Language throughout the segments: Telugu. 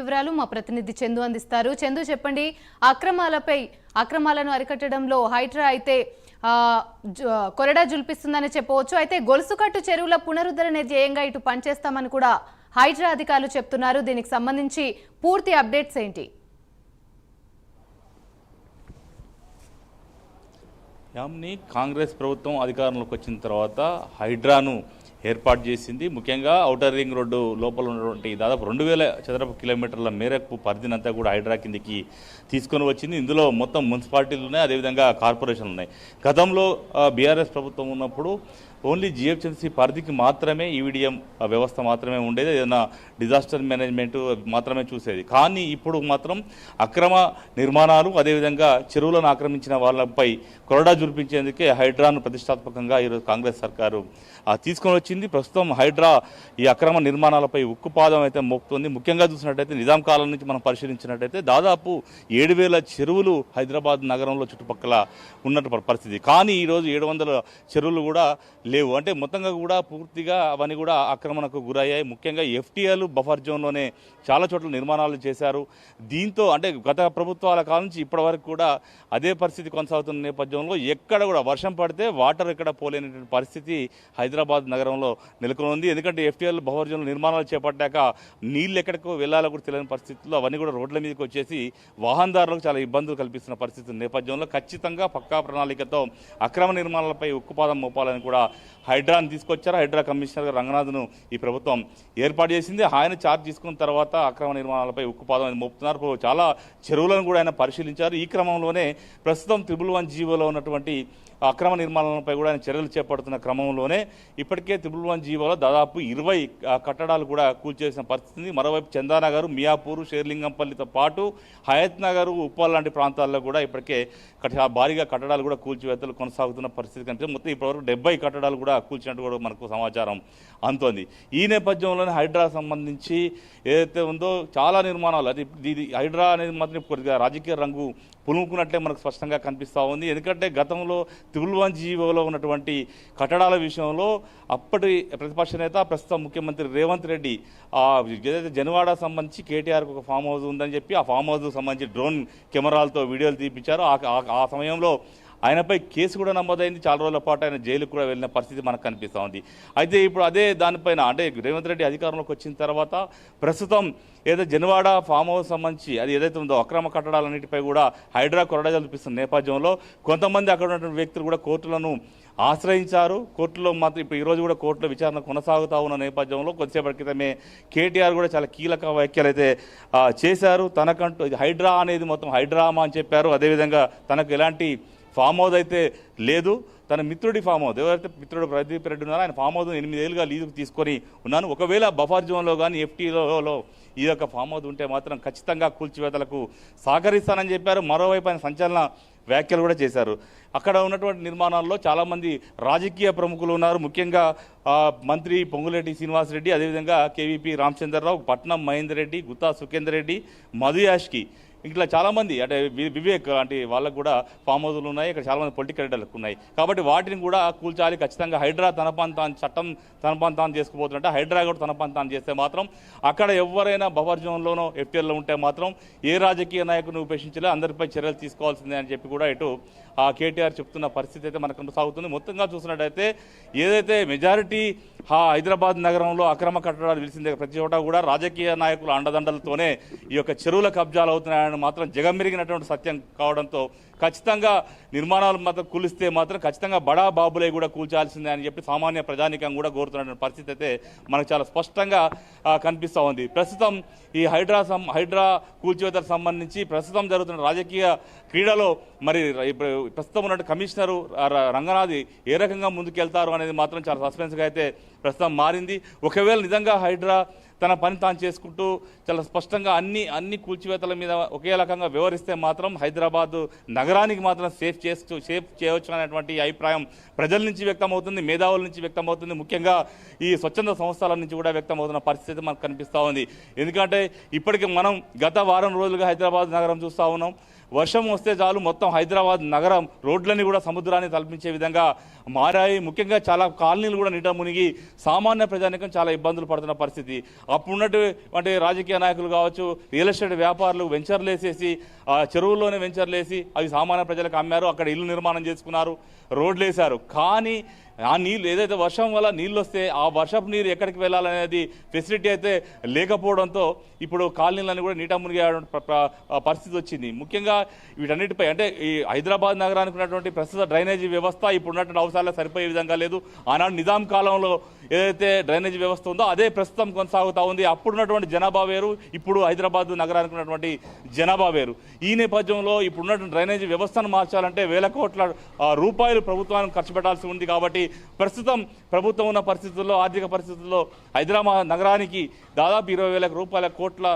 వివరాలు మా ప్రతినిధి చందు అందిస్తారు. చందు చెప్పండి అక్రమాలపై అక్రమాలను అరికట్టడంలో హైడ్రా అయితే కొరడా జుల్పిస్తుందని చెప్పవచ్చు. అయితే గొలుసుకట్టు చెరువుల పునరుద్ధరణ ధ్యేయంగా ఇటు పనిచేస్తామని కూడా హైడ్రా అధికారులు చెప్తున్నారు. దీనికి సంబంధించి పూర్తి అప్డేట్స్ ఏంటి? యామ్ని కాంగ్రెస్ ప్రభుత్వం అధికారంలోకి వచ్చిన తర్వాత హైడ్రాను ఏర్పాటు చేసింది. ముఖ్యంగా ఔటర్ రింగ్ రోడ్డు లోపల ఉన్నటువంటి దాదాపు రెండు వేల చదరపు కిలోమీటర్ల మేరకు పరిధినంతా కూడా హైడ్రా కిందికి తీసుకొని వచ్చింది. ఇందులో మొత్తం మున్సిపాలిటీలు ఉన్నాయి అదేవిధంగా కార్పొరేషన్లు ఉన్నాయి గతంలో బీఆర్ఎస్ ప్రభుత్వం ఉన్నప్పుడు ఓన్లీ జిహెచ్ఎంసీ పరిధికి మాత్రమే ఈవిడిఎం వ్యవస్థ మాత్రమే ఉండేది ఏదైనా డిజాస్టర్ మేనేజ్మెంట్ మాత్రమే చూసేది. కానీ ఇప్పుడు మాత్రం అక్రమ నిర్మాణాలు అదేవిధంగా చెరువులను ఆక్రమించిన వాళ్ళపై కొరడా జురిపించేందుకే హైడ్రాను ప్రతిష్టాత్మకంగా ఈరోజు కాంగ్రెస్ సర్కారు తీసుకొని వచ్చింది. ప్రస్తుతం హైడ్రా ఈ అక్రమ నిర్మాణాలపై ఉక్కుపాదం అయితే మోపుతుంది. ముఖ్యంగా చూసినట్టయితే నిజాం కాలం నుంచి మనం పరిశీలించినట్టయితే దాదాపు ఏడు వేల చెరువులు హైదరాబాద్ నగరంలో చుట్టుపక్కల ఉన్నట్టు పరిస్థితి. కానీ ఈరోజు ఏడు వందల చెరువులు కూడా లేవు. అంటే మొత్తంగా కూడా పూర్తిగా అవన్నీ కూడా ఆక్రమణకు గురయ్యాయి. ముఖ్యంగా ఎఫ్టీఎల్ బఫర్ జోన్లోనే చాలా చోట్ల నిర్మాణాలు చేశారు. దీంతో అంటే గత ప్రభుత్వాల కాలం నుంచి ఇప్పటి వరకు కూడా అదే పరిస్థితి కొనసాగుతున్న నేపథ్యంలో ఎక్కడ కూడా వర్షం పడితే వాటర్ ఎక్కడ పోలేనటువంటి పరిస్థితి హైదరాబాద్ నగరంలో నెలకొని ఉంది ఎందుకంటే ఎఫ్టీఎల్ బఫర్ జోన్ నిర్మాణాలు చేపట్టాక నీళ్ళు ఎక్కడికో వెళ్ళాలో కూడా తెలియని పరిస్థితుల్లో అవన్నీ కూడా రోడ్ల మీదకి వచ్చేసి వాహనదారులకు చాలా ఇబ్బందులు కల్పిస్తున్న పరిస్థితి నేపథ్యంలో ఖచ్చితంగా పక్కా ప్రణాళికతో అక్రమ నిర్మాణాలపై ఉక్కుపాదం మోపాలని కూడా హైడ్రాను తీసుకొచ్చారు. హైడ్రా కమిషనర్ రంగనాథ్ను ఈ ప్రభుత్వం ఏర్పాటు చేసింది. ఆయన చార్జ్ తీసుకున్న తర్వాత అక్రమ నిర్మాణాలపై ఉక్కుపాదం మోపుతున్నారు. చాలా చెరువులను కూడా ఆయన పరిశీలించారు. ఈ క్రమంలోనే ప్రస్తుతం త్రిబుల్ వన్ జీవోలో ఉన్నటువంటి అక్రమ నిర్మాణాలపై కూడా ఆయన చర్యలు చేపడుతున్న క్రమంలోనే ఇప్పటికే త్రిబుల్ వన్ జీవోలో దాదాపు ఇరవై కట్టడాలు కూడా కూల్చేసిన పరిస్థితి. మరోవైపు చందానగర్ మియాపూర్ షేర్లింగంపల్లితో పాటు హయత్ నగర్ ఉప్పాల్ లాంటి ప్రాంతాల్లో కూడా ఇప్పటికే భారీగా కట్టడాలు కూడా కూల్చివేతలు కొనసాగుతున్న పరిస్థితి కనిపిస్తుంది. మొత్తం ఇప్పటివరకు డెబ్బై కట్టడాలు కూడా కూల్చినట్టు కూడా మనకు సమాచారం అందుతోంది. ఈ నేపథ్యంలోనే హైడ్రా సంబంధించి ఏదైతే ఉందో చాలా నిర్మాణాలు అది ఇది హైడ్రా అనేది మాత్రం కొద్దిగా రాజకీయ రంగు పులుముకున్నట్లే మనకు స్పష్టంగా కనిపిస్తూ ఉంది. ఎందుకంటే గతంలో త్రిబుల్ జీవోలో ఉన్నటువంటి కట్టడాల విషయంలో అప్పటి ప్రతిపక్ష నేత ప్రస్తుతం ముఖ్యమంత్రి రేవంత్ రెడ్డి ఏదైతే జనవాడ సంబంధించి కేటీఆర్కి ఒక ఫామ్ హౌస్ ఉందని చెప్పి ఆ ఫామ్ హౌస్ సంబంధించి డ్రోన్ కెమెరాలతో వీడియోలు తీపించారు. ఆ- ఆ సమయంలో ఆయనపై కేసు కూడా నమోదైంది. చాలా రోజుల పాటు ఆయన జైలుకు కూడా వెళ్ళిన పరిస్థితి మనకు కనిపిస్తూ ఉంది. అయితే ఇప్పుడు అదే దానిపైన అంటే రేవంత్ రెడ్డి అధికారంలోకి వచ్చిన తర్వాత ప్రస్తుతం ఏదో జనవాడ ఫామ్ హౌస్ సంబంధించి అది ఏదైతే ఉందో అక్రమ కట్టడాలన్నిటిపై కూడా హైడ్రా కొరడా జల్పిస్తున్న నేపథ్యంలో కొంతమంది అక్కడ ఉన్నటువంటి వ్యక్తులు కూడా కోర్టులను ఆశ్రయించారు. కోర్టులో మాత్రం ఇప్పుడు ఈరోజు కూడా కోర్టులో విచారణ కొనసాగుతూ ఉన్న నేపథ్యంలో కొద్దిసేపటి క్రితమే కేటీఆర్ కూడా చాలా కీలక వ్యాఖ్యలు అయితే చేశారు. తనకంటూ ఇది హైడ్రా అనేది మొత్తం హైడ్రామా అని చెప్పారు. అదేవిధంగా తనకు ఎలాంటి ఫామ్ హౌస్ అయితే లేదు. తన మిత్రుడి ఫామ్ హౌస్ ఎవరైతే మిత్రుడు ప్రదీప్ రెడ్డి ఉన్నారో ఆయన ఫామ్ హౌస్ ఎనిమిదేళ్ళుగా లీజుకు తీసుకొని ఉన్నాను. ఒకవేళ బఫార్ జోన్లో కానీ ఎఫ్టీలో ఈ యొక్క ఫామ్ హౌస్ ఉంటే మాత్రం ఖచ్చితంగా కూల్చివేతలకు సహకరిస్తానని చెప్పారు. మరోవైపు ఆయన సంచలన వ్యాఖ్యలు కూడా చేశారు. అక్కడ ఉన్నటువంటి నిర్మాణాల్లో చాలామంది రాజకీయ ప్రముఖులు ఉన్నారు. ముఖ్యంగా మంత్రి పొంగులేటి శ్రీనివాసరెడ్డి అదేవిధంగా కేవీపీ రామచంద్రరావు పట్నం మహేందర్ రెడ్డి గుత్తా సుఖేందర్ రెడ్డి మధు యాష్కి ఇట్లా చాలామంది అంటే వి- వివేక్ అంటే వాళ్ళకు కూడా ఫామ్ హౌస్లు ఉన్నాయి ఇక్కడ చాలామంది పొలిటికల్ లీడర్లకు ఉన్నాయి. కాబట్టి వాటిని కూడా కూల్చాలి. ఖచ్చితంగా హైడ్రా తన తాను చట్టం తన పని తాను హైడ్రా కూడా తన తాను చేస్తే మాత్రం అక్కడ ఎవరైనా బఫర్ జోన్లోనో ఎఫ్టీఎల్లో ఉంటే మాత్రం ఏ రాజకీయ నాయకుని ఉపేక్షించలే అందరిపై చర్యలు తీసుకోవాల్సిందే అని చెప్పి కూడా ఇటు ఆ కేటీఆర్ చెప్తున్న పరిస్థితి అయితే మనకు సాగుతుంది మొత్తంగా చూసినట్టయితే ఏదైతే మెజారిటీ హైదరాబాద్ నగరంలో అక్రమ కట్టడాలు తెలిసిందే ప్రతి చోట కూడా రాజకీయ నాయకుల అండదండలతోనే ఈ యొక్క చెరువుల కబ్జాలు అవుతున్నాయని మాత్రం జగమెరిగినటువంటి సత్యం కావడంతో ఖచ్చితంగా నిర్మాణాలు మాత్రం కూలిస్తే మాత్రం ఖచ్చితంగా బడా బాబులే కూడా కూల్చాల్సిందే అని చెప్పి సామాన్య ప్రజానికం కూడా కోరుతున్న పరిస్థితి అయితే మనకు చాలా స్పష్టంగా కనిపిస్తూ ఉంది. ప్రస్తుతం ఈ హైడ్రా సం హైడ్రా కూల్చివేతకు సంబంధించి ప్రస్తుతం జరుగుతున్న రాజకీయ క్రీడలో మరి ఇప్పుడు ప్రస్తుతం ఉన్న కమిషనరు రంగనాథ్ రంగనాథి ఏ రకంగా ముందుకెళ్తారు అనేది మాత్రం చాలా సస్పెన్స్గా అయితే ప్రస్తుతం మారింది. ఒకవేళ నిజంగా హైడ్రా తన పని తాను చేసుకుంటూ చాలా స్పష్టంగా అన్ని అన్ని కూల్చివేతల మీద ఒకే రకంగా వివరిస్తే మాత్రం హైదరాబాద్ నగరానికి మాత్రం సేఫ్ చేస్తూ సేఫ్ చేయవచ్చు అనేటువంటి అభిప్రాయం ప్రజల నుంచి వ్యక్తమవుతుంది మేధావుల నుంచి వ్యక్తమవుతుంది. ముఖ్యంగా ఈ స్వచ్ఛంద సంస్థల నుంచి కూడా వ్యక్తమవుతున్న పరిస్థితి మనకు కనిపిస్తూ ఉంది. ఎందుకంటే ఇప్పటికి మనం గత వారం రోజులుగా హైదరాబాద్ నగరం చూస్తూ ఉన్నాం. వర్షం వస్తే చాలు మొత్తం హైదరాబాద్ నగరం రోడ్లన్నీ కూడా సముద్రాన్ని తలపించే విధంగా మారాయి. ముఖ్యంగా చాలా కాలనీలు కూడా నీట మునిగి సామాన్య ప్రజానికం చాలా ఇబ్బందులు పడుతున్న పరిస్థితి. అప్పుడున్నటువంటి రాజకీయ నాయకులు కావచ్చు రియల్ ఎస్టేట్ వ్యాపారులు వెంచర్లు వేసేసి ఆ చెరువుల్లోనే వెంచర్లు వేసి అవి సామాన్య ప్రజలకు అమ్మారు. అక్కడ ఇల్లు నిర్మాణం చేసుకున్నారు రోడ్లు వేశారు కానీ ఆ నీళ్ళు ఏదైతే వర్షం వల్ల నీళ్ళు వస్తే ఆ వర్షపు నీరు ఎక్కడికి వెళ్ళాలనేది ఫెసిలిటీ అయితే లేకపోవడంతో ఇప్పుడు కాలనీలన్నీ కూడా నీట మునిగే పరిస్థితి వచ్చింది. ముఖ్యంగా వీటన్నిటిపై అంటే ఈ హైదరాబాద్ నగరానికి ఉన్నటువంటి ప్రస్తుత డ్రైనేజీ వ్యవస్థ ఇప్పుడు ఉన్నటువంటి సరిపోయే విధంగా లేదు. ఆనాడు నిజాం కాలంలో ఏదైతే డ్రైనేజీ వ్యవస్థ ఉందో అదే ప్రస్తుతం కొనసాగుతూ ఉంది. అప్పుడున్నటువంటి జనాభా వేరు ఇప్పుడు హైదరాబాద్ నగరానికి ఉన్నటువంటి జనాభా వేరు. ఈ నేపథ్యంలో ఇప్పుడున్నటువంటి డ్రైనేజీ వ్యవస్థను మార్చాలంటే వేల కోట్ల రూపాయలు ప్రభుత్వానికి ఖర్చు పెట్టాల్సి ఉంది కాబట్టి ప్రస్తుతం ప్రభుత్వం ఉన్న పరిస్థితుల్లో ఆర్థిక పరిస్థితుల్లో హైదరాబాద్ నగరానికి దాదాపు ఇరవై వేల రూపాయల కోట్ల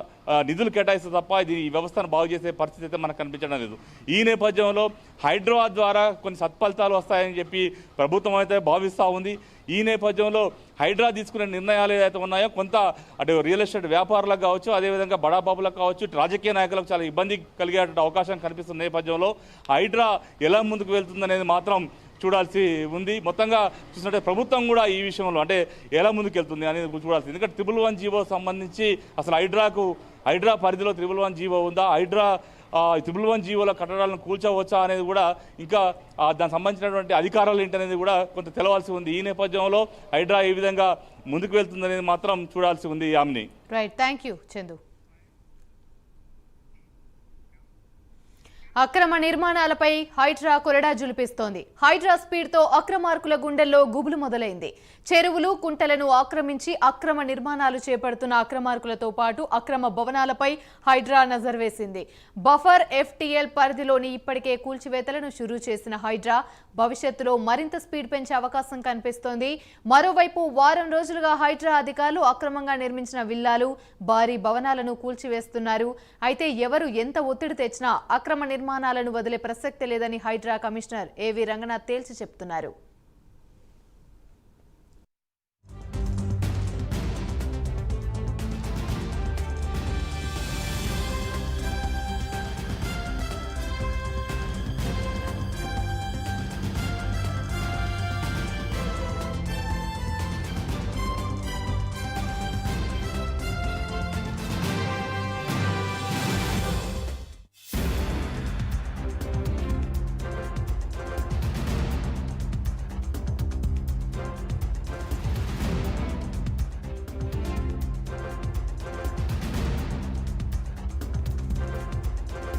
నిధులు కేటాయిస్తే తప్ప ఇది ఈ వ్యవస్థను బాగు చేసే పరిస్థితి అయితే మనకు కనిపించడం లేదు. ఈ నేపథ్యంలో హైదరాబాద్ ద్వారా కొన్ని సత్ఫలితాలు వస్తాయని చెప్పి ప్రభుత్వం అయితే భావిస్తూ ఉంది. ఈ నేపథ్యంలో హైడ్రా తీసుకునే నిర్ణయాలు ఏదైతే ఉన్నాయో కొంత అటు రియల్ ఎస్టేట్ వ్యాపారులకు కావచ్చు అదేవిధంగా బడాబాబులకు కావచ్చు రాజకీయ నాయకులకు చాలా ఇబ్బంది కలిగేటువంటి అవకాశం కనిపిస్తున్న నేపథ్యంలో హైడ్రా ఎలా ముందుకు వెళ్తుందనేది మాత్రం చూడాల్సి ఉంది. మొత్తంగా చూసినట్టే ప్రభుత్వం కూడా ఈ విషయంలో అంటే ఎలా ముందుకెళ్తుంది అనేది చూడాల్సి ఎందుకంటే త్రిబుల్ వన్ జీవో సంబంధించి అసలు హైడ్రాకు హైడ్రా పరిధిలో త్రిబుల్ వన్ జీవో ఉందా? హైడ్రా త్రిబుల్ వన్ జీవోల కట్టడాలను కూల్చవచ్చా అనేది కూడా ఇంకా దానికి సంబంధించినటువంటి అధికారాలు ఏంటనేది కూడా కొంత తెలవాల్సి ఉంది. ఈ నేపథ్యంలో హైడ్రా ఏ విధంగా ముందుకు వెళ్తుందనేది మాత్రం చూడాల్సి ఉంది యామ్ని రైట్ థ్యాంక్ యూ చందు అక్రమ నిర్మాణాలపై హైడ్రా కొరడా జులిపిస్తోంది. హైడ్రా స్పీడ్తో అక్రమార్కుల గుండెల్లో గుబులు మొదలైంది. చెరువులు కుంటలను ఆక్రమించి అక్రమ నిర్మాణాలు చేపడుతున్న అక్రమార్కులతో పాటు అక్రమ భవనాలపై హైడ్రా నజర్ వేసింది. బఫర్ ఎఫ్టీఎల్ పరిధిలోని ఇప్పటికే కూల్చివేతలను షురూ చేసిన హైడ్రా భవిష్యత్తులో మరింత స్పీడ్ పెంచే అవకాశం కనిపిస్తోంది. మరోవైపు వారం రోజులుగా హైడ్రా అధికారులు అక్రమంగా నిర్మించిన విల్లాలు భారీ భవనాలను కూల్చివేస్తున్నారు. అయితే ఎవరు ఎంత ఒత్తిడి తెచ్చినా అక్రమ నిర్మాణాలను వదిలే ప్రసక్తే లేదని హైడ్రా కమిషనర్ ఏవి రంగనాథ్ తేల్చి చెప్తున్నారు.